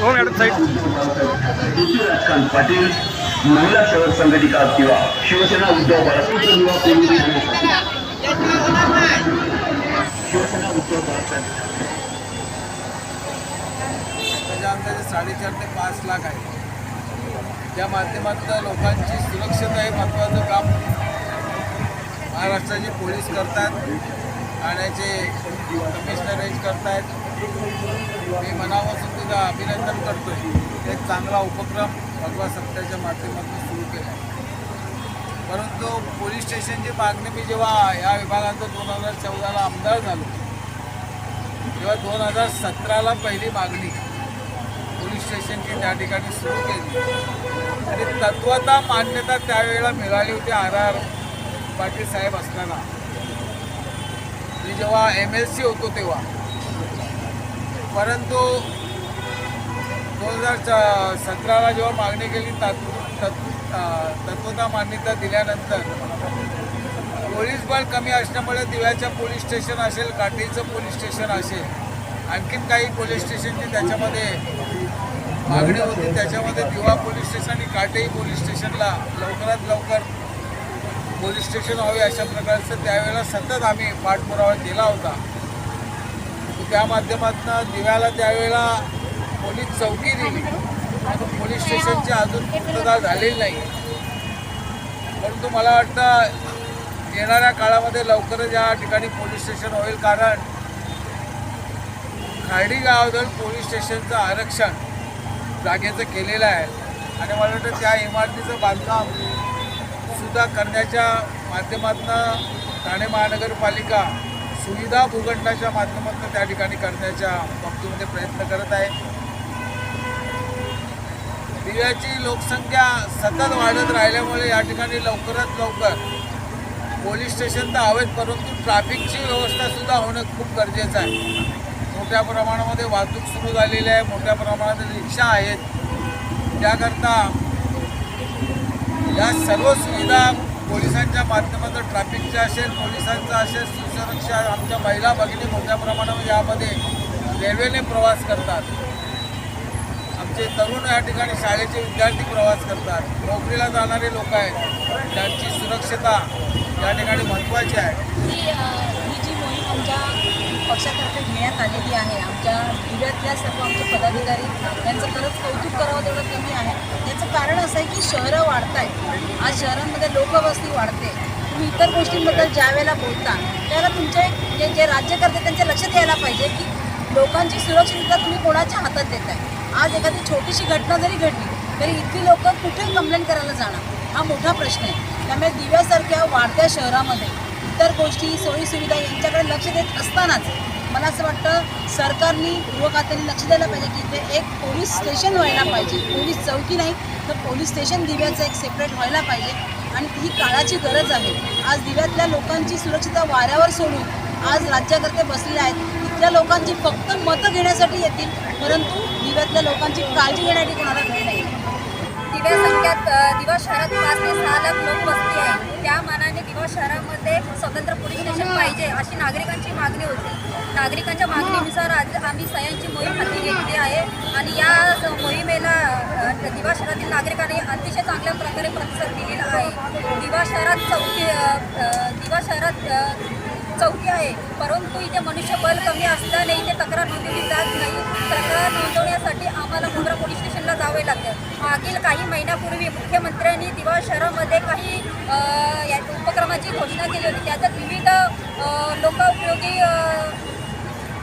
हो madam side राजकांत Patil महिला शहर संघटिका किंवा शिवसेना उद्धव उद्धव अंदाजे साडेचार ते पाच लाख आहे. त्या माध्यमातून लोकांची सुरक्षता हे महत्त्वाचं काम. महाराष्ट्राचे पोलीस करतात ठाण्याचे कमिशनरेज करतायत. मी मनापासून तुझं अभिनंदन करतो एक चांगला उपक्रम भगवा सत्याच्या माध्यमातून सुरू केला परंतु पोलीस स्टेशनची मागणी मी जेव्हा या विभागात दोन हजार चौदाला आमदार झालो तेव्हा दोन हजार सतराला पहिली मागणी पोलीस स्टेशनची त्या ठिकाणी सुरू केली. आणि तत्वता मान्यता त्यावेळेला मिळाली होती आर आर पाटील साहेब असताना. मी जेव्हा एम एस सी होतो तेव्हा परंतु दोन हजार च सतराला जेव्हा मागणी केली तत्वता मान्यता दिल्यानंतर पोलीस बळ कमी असल्यामुळे दिव्याच्या पोलीस स्टेशन असेल काठीचं पोलीस स्टेशन असेल आणखीन काही पोलीस स्टेशनची त्याच्यामध्ये मागणी होती. त्याच्यामध्ये दिवा पोलीस स्टेशन आणि काटेही पोलीस स्टेशनला लवकरात लवकर पोलीस स्टेशन व्हावे अशा प्रकारचं त्यावेळेला सतत आम्ही पाठपुरावा केला होता. त्या माध्यमातून दिव्याला त्यावेळेला पोलीस चौकी दिली आणि पोलीस स्टेशनची अजून पूर्तता झालेली नाही. परंतु मला वाटतं येणाऱ्या काळामध्ये लवकरच या ठिकाणी पोलीस स्टेशन होईल कारण खाडी गावाजवळ पोलीस स्टेशनचं आरक्षण जागेचं केलेलं आहे. आणि मला वाटतं त्या इमारतीचं बांधकाम सुद्धा करण्याच्या माध्यमातून ठाणे महानगरपालिका सुविधा भूखंडाच्या माध्यमातून त्या ठिकाणी करण्याच्या बाबतीमध्ये प्रयत्न करत आहे. दिव्याची लोकसंख्या सतत वाढत राहिल्यामुळे या ठिकाणी लवकरात लवकर पोलीस स्टेशन तर हवेत परंतु ट्रॅफिकची व्यवस्थासुद्धा होणं खूप गरजेचं आहे. मोठ्या प्रमाणामध्ये वाहतूक सुरू झालेली आहे मोठ्या प्रमाणात रिक्षा आहेत. त्याकरता या सर्व सुविधा पोलिसांच्या माध्यमातून ट्रॅफिकच्या असेल पोलिसांचा असेल सुरक्षा आमच्या महिला भगिनी मोठ्या प्रमाणावर यामध्ये रेल्वेने प्रवास करतात. आमचे तरुण या ठिकाणी शाळेचे विद्यार्थी प्रवास करतात. नोकरीला जाणारे लोक आहेत. त्यांची सुरक्षता या ठिकाणी महत्त्वाची आहे. पक्षातर्फे घेण्यात आलेली आहे. आमच्या जिल्ह्यातल्या सर्व आमचे पदाधिकारी यांचं खरंच कौतुक करावं तेवढं कमी आहे. याचं कारण असं आहे की शहरं वाढत आहेत आज शहरांमध्ये लोकवस्ती वाढते. तुम्ही इतर गोष्टींबद्दल ज्या वेळेला बोलता त्यावेळेला तुमचे जे जे राज्यकर्ते त्यांच्या लक्षात यायला पाहिजे की लोकांची सुरक्षितता तुम्ही कोणाच्या हातात देत आहे आज एखादी छोटीशी घटना जरी घडली तरी इतकी लोक कुठे कंप्लेंट करायला जाणार? हा मोठा प्रश्न आहे. त्यामुळे दिव्यासारख्या वाढत्या शहरामध्ये इतर गोष्टी सोयीसुविधा यांच्याकडे लक्ष देत असतानाच मला असं वाटतं सरकारने गृह खात्याने लक्ष द्यायला पाहिजे की इथे एक पोलीस स्टेशन व्हायला पाहिजे. पोलीस चौकी नाही तर पोलीस स्टेशन दिव्याचं एक सेपरेट व्हायला पाहिजे. आणि ही काळाची गरज आहे. आज दिव्यातल्या लोकांची सुरक्षितता वाऱ्यावर सोडून आज राज्याकर्ते बसलेले आहेत. इथल्या लोकांची फक्त मतं घेण्यासाठी येतील परंतु दिव्यातल्या लोकांची काळजी घेण्यासाठी कोणाला वेळ नाही. दिव्या संख्यात दिवा शहरात पाच ते सहा लाख लोक त्या मानाने दिवा शहरामध्ये स्वतंत्र पोलीस स्टेशन पाहिजे अशी नागरिकांची मागणी होती. नागरिकांच्या मागणीनुसार आज आम्ही सह्यांची मोहीम हाती घेतली आहे आणि या मोहिमेला दिवा शहरातील नागरिकांनी अतिशय चांगल्या प्रकारे प्रतिसाद दिलेला आहे. दिवा शहरात चौकी दिवा शहरात चौकी आहे परंतु इथे मनुष्यबळ कमी असल्याने इथे तक्रार नोंदवली जात नोंदवण्यासाठी आम्हाला मुंब्रा पोलीस स्टेशनला जावे लागते मागील काही महिन्यापूर्वी मुख्यमंत्र्यांनी दिवा शहरामध्ये काही या उपक्रमाची घोषणा केली होती. त्याच्यात विविध अ, लोकोपयोगी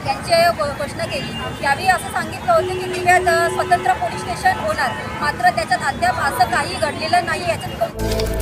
यांची घो- घोषणा केली. त्यावेळी असं सांगितलं होतं की दिव्यात स्वतंत्र पोलीस स्टेशन होणार. मात्र त्याच्यात अद्याप असं काही घडलेलं नाही. याच्यात